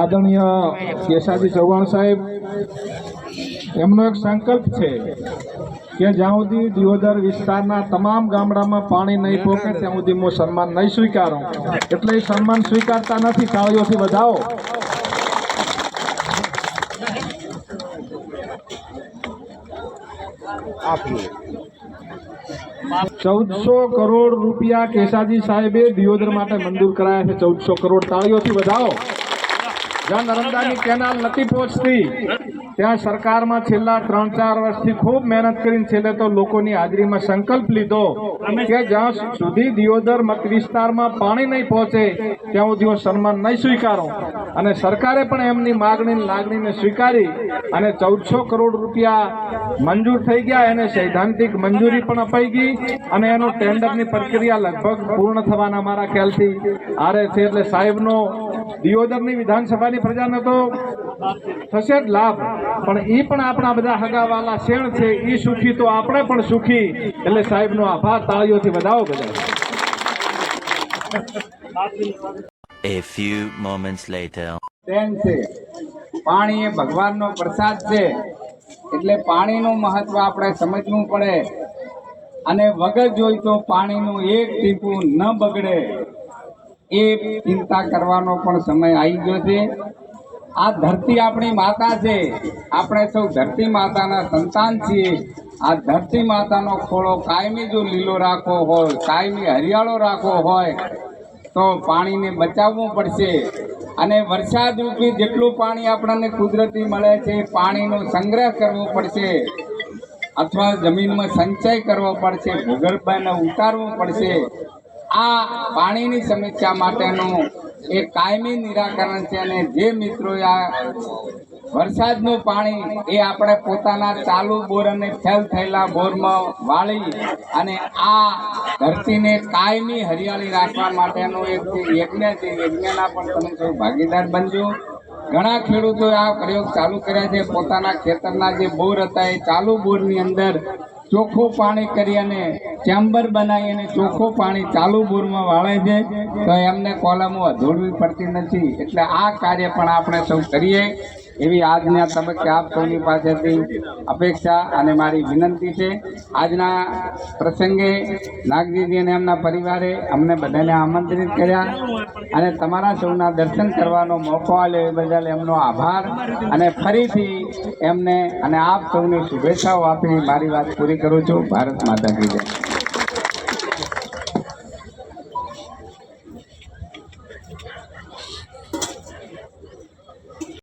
આદરણીય કેશાજી ચૌહાણ સાહેબ, એમનો એક સંકલ્પ છે કે જ્યાં સુધી દિયોદર વિસ્તારના તમામ ગામડામાં પાણી નહીં પહોંચે ત્યાં સુધી હું સન્માન નહીં સ્વીકારું. એટલે એ સન્માન સ્વીકારતા નથી તાળીઓથી વધાવો. ચૌદસો કરોડ રૂપિયા કેસાજી સાહેબે દિયોદર માટે મંજૂર કરાયા છે. ચૌદસો કરોડ તાળીઓથી વધાવો. જ્યાં નર્મદાની કેનાલ નથી પહોંચતી. ત્યાં સરકારમાં છેલ્લા ત્રણ ચાર વર્ષથી ખૂબ મહેનત કરીને છેલ્લે તો લોકોની હાજરીમાં સંકલ્પ લીધો કે જ્યાં સુધી દિયોદર મત વિસ્તારમાં પાણી નહીં પહોંચે, ત્યાં સુધી હું સન્માન નહીં સ્વીકારો. અને સરકારે પણ એમની માગણી લાગણીને સ્વીકારી અને ચૌદસો કરોડ રૂપિયા મંજૂર થઈ ગયા. એને સૈદ્ધાંતિક મંજૂરી પણ અપાઈ ગઈ અને એનો ટેન્ડરની પ્રક્રિયા લગભગ પૂર્ણ થવાના મારા ખ્યાલથી આરે છે. એટલે સાહેબનો દિયોદરની વિધાનસભાની પ્રજાને તો થશે જ લાભ. પણ એ પણ આપણા બધા હગાવાલા શેણ છે એ સુખી તો આપણે પણ સુખી. એટલે સાહેબનો આભાર. તાળીઓથી વધાવો બધા. A few moments later. છે. પાણી એ ભગવાનનો પ્રસાદ છે. એટલે પાણીનું મહત્વ આપણે સમજવું પડે. અને વગર જોઈ તો પાણીનું એક ટીપું ન બગડે. એ ચિંતા કરવાનો પણ સમય આવી ગયો છે. આ ધરતી આપણી માતા છે. આપણે સૌ ધરતી માતાના સંતાન છીએ. આ ધરતી માતાનો ખોળો કાયમી જો લીલો રાખવો હોય, કાયમી હરિયાળો રાખવો હોય, તો પાણીને બચાવવું પડશે. અને વરસાદ રૂપી જેટલું પાણી આપણને કુદરતી મળે છે, પાણીનો સંગ્રહ કરવો પડશે. અથવા જમીનમાં સંચય કરવો પડશે, ભૂગર્ભને ઉતારવું પડશે. આ પાણીની સમસ્યા માટેનું એક કાયમી નિરાકરણ છે અને જે મિત્રોએ આ વરસાદનું પાણી એ આપણે પોતાના ચાલુ બોર અને ફેલ થયેલા બોરમાં વાળી અને આ ધરતીને કાયમી હરિયાળી રાખવા માટેનું એક યજ્ઞ છે યજ્ઞના પણ તમે સૌ ભાગીદાર બનજો. ઘણા ખેડૂતોએ આ પ્રયોગ ચાલુ કર્યા છે. પોતાના ખેતરના જે બોર હતા, એ ચાલુ બોરની અંદર ચોખ્ખું પાણી કરી અને ચેમ્બર બનાવી અને ચોખ્ખું પાણી ચાલુ બોરમાં વાળે છે તો એમને કોલમો અધોડવી પડતી નથી. એટલે આ કાર્ય પણ આપણે સૌ કરીએ. એવી આજના તબક્કે આપ સૌની પાસેથી અપેક્ષા અને મારી વિનંતી છે. આજના પ્રસંગે નાગજીજી અને એમના પરિવારે અમને બધાને આમંત્રિત કર્યા અને તમારા સૌના દર્શન કરવાનો મોકો આપ્યો. એ બદલ એમનો આભાર અને ફરીથી એમને અને આપ સૌની શુભેચ્છાઓ આપી. મારી વાત પૂરી કરું છું. ભારત માતા જય.